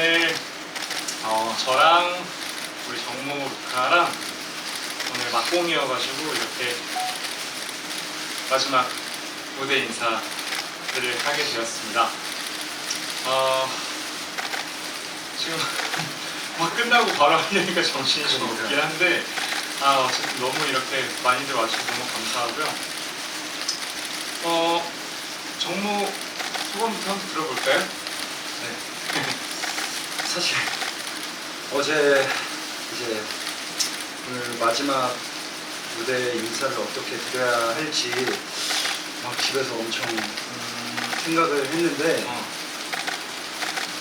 오늘 어, 저랑 우리 정모 루카랑 오늘 막공이어가지고 이렇게 마지막 무대 인사들을 하게 되었습니다. 어, 지금 막 끝나고 바로 하려니까 정신이 좀 없긴 한데 아 어쨌든 너무 이렇게 많이들 와주셔서 너무 감사하고요. 어 정모 소감부터 한번 들어볼까요? 네. 사실 어제 이제 오늘 마지막 무대 인사를 어떻게 드려야 할지 막 집에서 엄청 음, 생각을 했는데 어,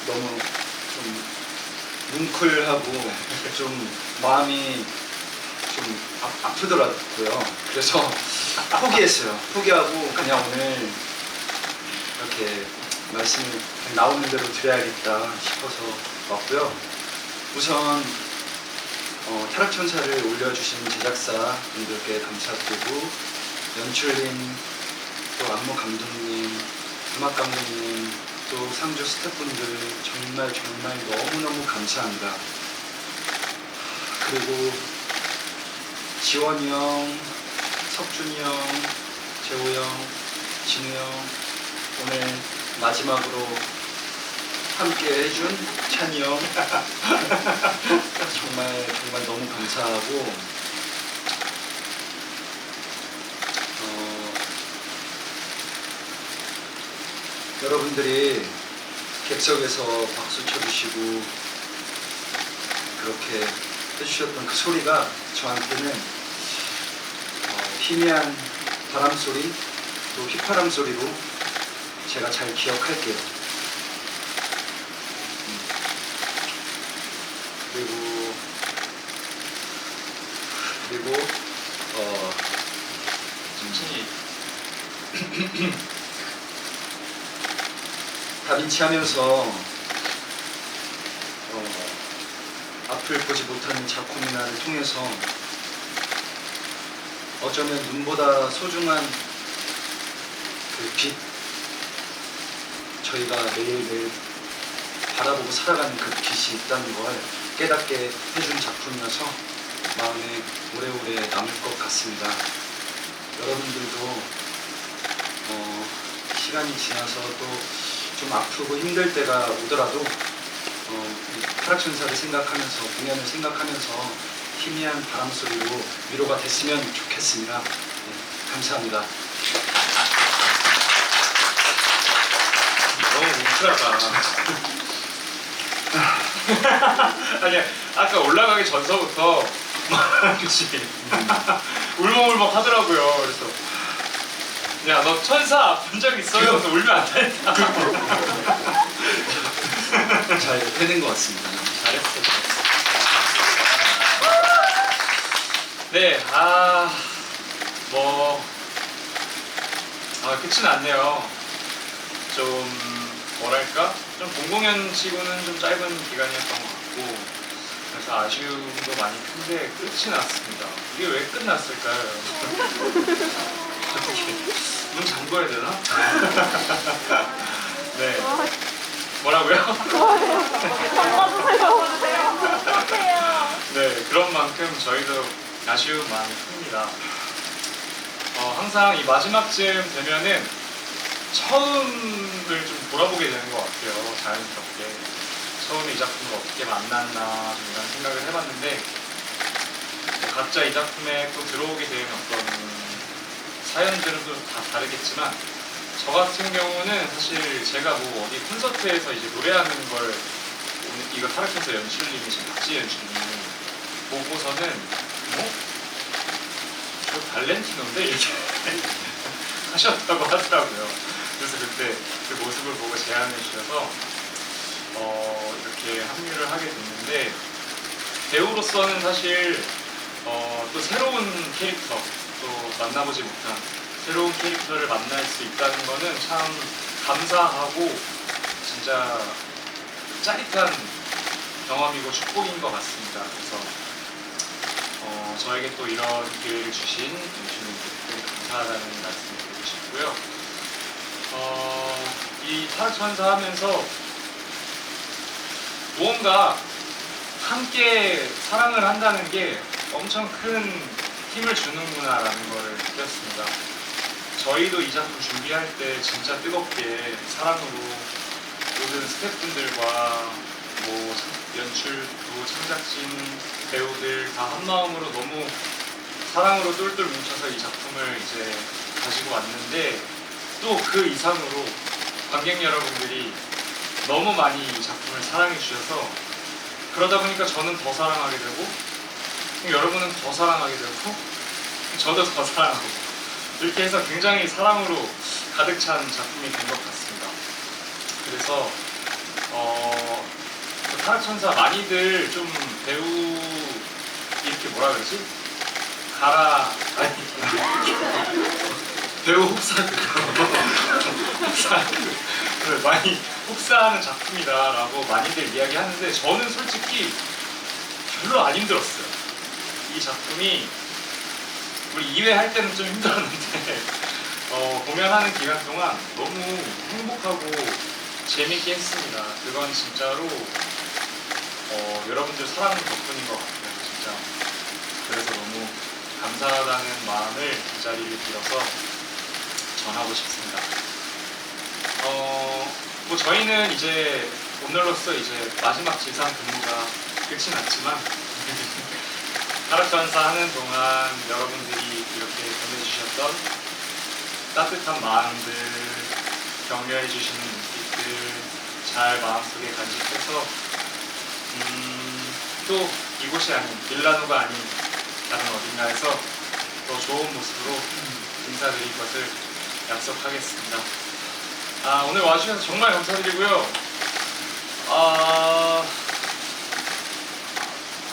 너무 좀 뭉클하고 좀 마음이 좀 아, 아프더라고요. 그래서 포기했어요. 포기하고 그냥 오늘 이렇게 말씀이 나오는 대로 드려야겠다 싶어서 왔고요. 우선 어, 타락천사를 올려주신 제작사 분들께 감사드리고 연출님, 또 안무 감독님, 음악 감독님, 또 상주 스태프분들 정말 정말 너무너무 감사합니다. 그리고 지원이 형, 석준이 형, 재호 형, 진우 형, 오늘 마지막으로 함께 해준 찬이 형 정말 정말 너무 감사하고 어, 여러분들이 객석에서 박수 쳐주시고 그렇게 해주셨던 그 소리가 저한테는 어, 희미한 바람 소리 또 휘파람 소리로 제가 잘 기억할게요. 음. 그리고 그리고 어 천천히. 다빈치 하면서 어, 앞을 보지 못하는 작품이나를 통해서 어쩌면 눈보다 소중한 그 빛, 저희가 매일매일 바라보고 살아가는 그 빛이 있다는 걸 깨닫게 해준 작품이어서 마음에 오래오래 남을 것 같습니다. 여러분들도 어, 시간이 지나서 또 좀 아프고 힘들 때가 오더라도 어, 이 타락천사를 생각하면서 공연을 생각하면서 희미한 바람 소리로 위로가 됐으면 좋겠습니다. 네, 감사합니다. 너무 뭉클하다. 아니야, 아까 올라가기 전서부터 막 그치 울먹울먹 하더라고요. 그래서 야 너 천사 본 적 있어? 이러면서 울면 안 된다. 잘 해낸 것 같습니다. 잘했어. 네, 아, 뭐, 아, 끝이 났네요. 좀, 뭐랄까? 좀 본공연 치고는 좀 짧은 기간이었던 것 같고, 그래서 아쉬움도 많이 큰데, 끝이 났습니다. 이게 왜 끝났을까요? 어떻게, 문 잠궈야 되나? 네. 뭐라고요? 네, 그런 만큼 저희도 아쉬운 마음이 큽니다. 어, 항상 이 마지막쯤 되면은 처음을 좀 돌아보게 되는 것 같아요. 자연스럽게. 처음에 이 작품을 어떻게 만났나 좀 이런 생각을 해봤는데 뭐 각자 이 작품에 또 들어오게 된 어떤 사연들은 또 다 다르겠지만 저 같은 경우는 사실 제가 뭐 어디 콘서트에서 이제 노래하는 걸 이거 타락해서 연출님이 지금 박지 연출님이 보고서는 뭐? 저 발렌티노인데 이렇게 하셨다고 하더라고요. 그래서 그때 그 모습을 보고 제안해 주셔서 어, 이렇게 합류를 하게 됐는데 배우로서는 사실 어, 또 새로운 캐릭터 또 만나보지 못한 새로운 캐릭터를 만날 수 있다는 거는 참 감사하고 진짜 짜릿한 경험이고 축복인 것 같습니다. 그래서 어, 저에게 또 이런 기회를 주신 연출님들께 감사하다는 말씀을 드리고 싶고요. 어, 이이 타락천사 하면서 무언가 함께 사랑을 한다는 게 엄청 큰 힘을 주는구나라는 거를 느꼈습니다. 저희도 이 작품 준비할 때 진짜 뜨겁게 사랑으로 모든 스태프분들과 뭐 참- 연출도 창작진 배우들 다 한 마음으로 너무 사랑으로 똘똘 뭉쳐서 이 작품을 이제 가지고 왔는데 또 그 이상으로 관객 여러분들이 너무 많이 이 작품을 사랑해 주셔서 그러다 보니까 저는 더 사랑하게 되고 여러분은 더 사랑하게 되고 저도 더 사랑하고 이렇게 해서 굉장히 사랑으로 가득 찬 작품이 된 것 같습니다. 그래서 어, 그 타락천사 많이들 좀 배우 이렇게 뭐라 그러지? 가라 아니 배우 혹사 혹사 그 많이 혹사하는 작품이다라고 많이들 이야기하는데 저는 솔직히 별로 안 힘들었어요. 이 작품이 우리 2회 할 때는 좀 힘들었는데 어, 공연하는 기간 동안 너무 행복하고 재밌게 했습니다. 그건 진짜로 어, 여러분들 사랑 덕분인 것 같아요, 진짜. 그래서 너무 감사하다는 마음을 이 자리를 빌어서 전하고 싶습니다. 어, 뭐 저희는 이제 오늘로써 이제 마지막 지상 근무가 끝이 났지만 타락전사 하는 동안 여러분들이 이렇게 보내주셨던 따뜻한 마음들, 격려해 주시는 눈빛들 잘 마음속에 간직해서 음, 또 이곳이 아닌 밀라노가 아닌 다른 어딘가에서 더 좋은 모습으로 인사드릴 것을 약속하겠습니다. 아, 오늘 와주셔서 정말 감사드리고요. 아,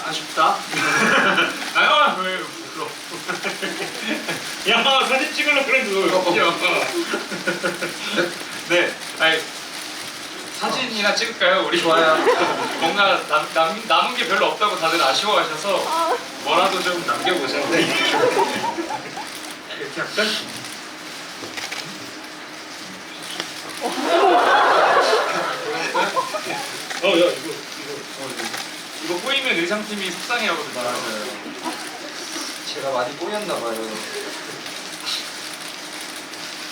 아쉽다. 아, 왜 부끄러? 야, 사진 찍으려 그랬는데 야. 네, 아니 사진이나 찍을까요? 우리 좋아요. 뭔가 남, 남, 남은 게 별로 없다고 다들 아쉬워하셔서 뭐라도 좀 남겨보자. 네. 이렇게 약간 어, 야, 이거, 이거, 어, 이거. 이거 꼬이면 의상팀이 속상해 하거든요. 제가 많이 꼬였나 봐요.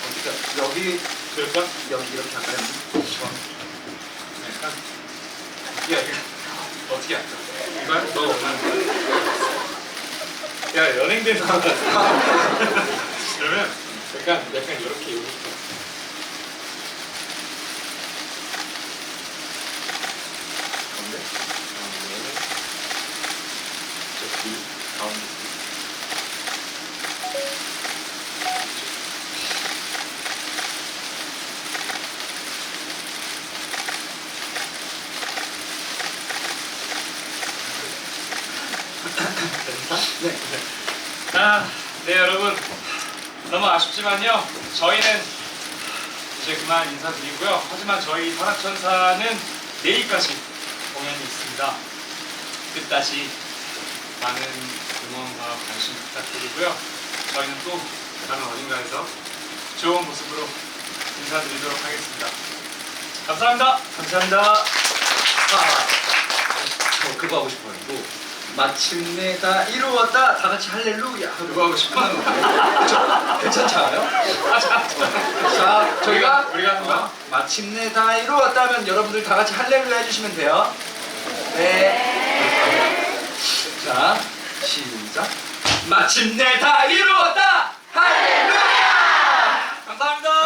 어떻게 여기 그럴까? 여기 이렇게 할까요? 좋아. 약간. 야, 이거 어떻게 할까? 이거야? 너 원하는 거야? 야, 연행된 사람 같아. 그러면 약간, 약간 이렇게 이렇게. 가운데? 가운데. 저 뒤, 가운데 뒤. 됐나? 네. 아, 네 여러분 너무 아쉽지만요 저희는 이제 그만 인사드리고요. 하지만 저희 타락천사는 내일까지 공연이 있습니다. 끝까지 많은 응원과 관심 부탁드리고요. 저희는 또 다른 어딘가에서 좋은 모습으로 인사드리도록 하겠습니다. 감사합니다. 감사합니다. 아, 저 그거 하고 싶어요. 뭐 마침내 다 이루었다. 다 같이 할렐루야. 그거 하고 싶어요. 저, 괜찮지 않아요? 아, 자, 자, 저희가 우리가 거야? 어, 마침내 다 이루었다면 여러분들 다 같이 할렐루야 해주시면 돼요. 네. 자, 시작. 마침내 다 이루었다. 할렐루야. 감사합니다.